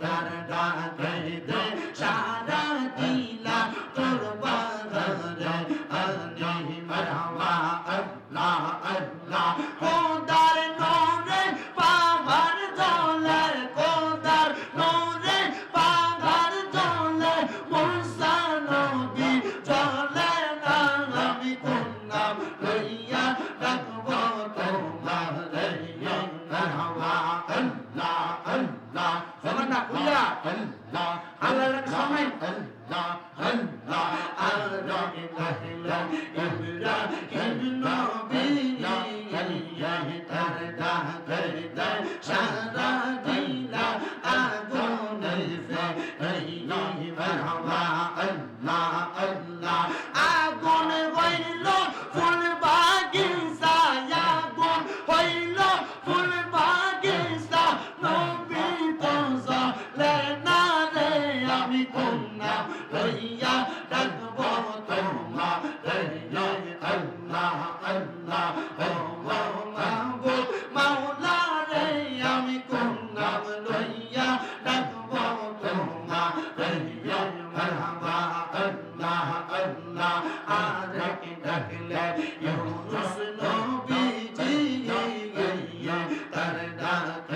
Dar da da da আল্লাহ, খোদার নূরে, পাহাড় জলের খোদার নূরে, পাহাড় জলের মুসা নবী চলে না, আমি কোন নাম লইয়া ডাকবো তোমার মারহাবা আল্লাহ আল্লাহ সমান না খুললা আল্লাহ আল্লাহ সময়। আল্লাহ আল্লাহ আল্লাহ ইলাহা ইব্রাহিম নবী তার ডাকে আল্লাহ আরেক ডাকলে ইউনুস নবীজি তার ডাকে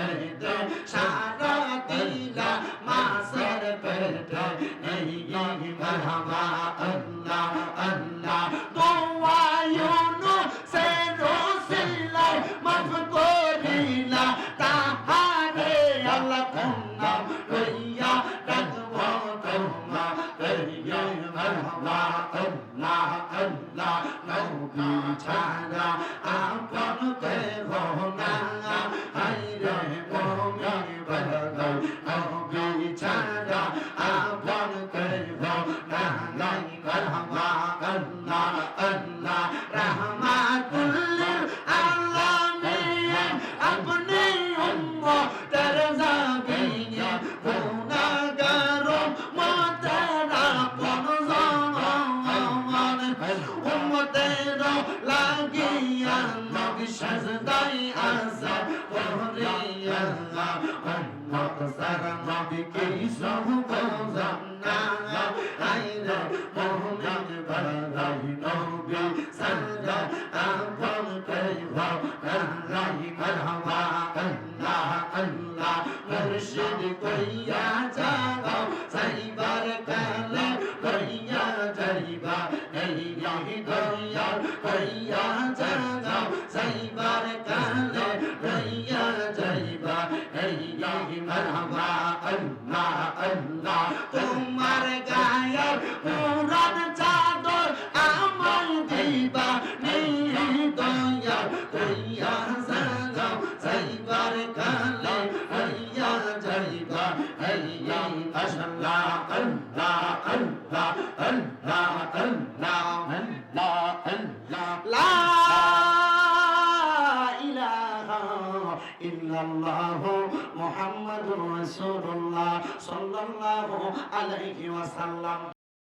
নবী ছাড়া আপন দেহ না হাইরে মোমিন বদল নবী ছাড়া আপন দেহ না মারহাবা আল্লাহ আল্লাহ রহমাতুল লিল আলামিন আপনি উম্মতের জাবিনে লাগিয়া নবী সাজদাই আসা ওরিয়া উম্মত সারা নবী কে সব জান্না সাল্লাল্লাহু আলাইহি ওয়াসাল্লাম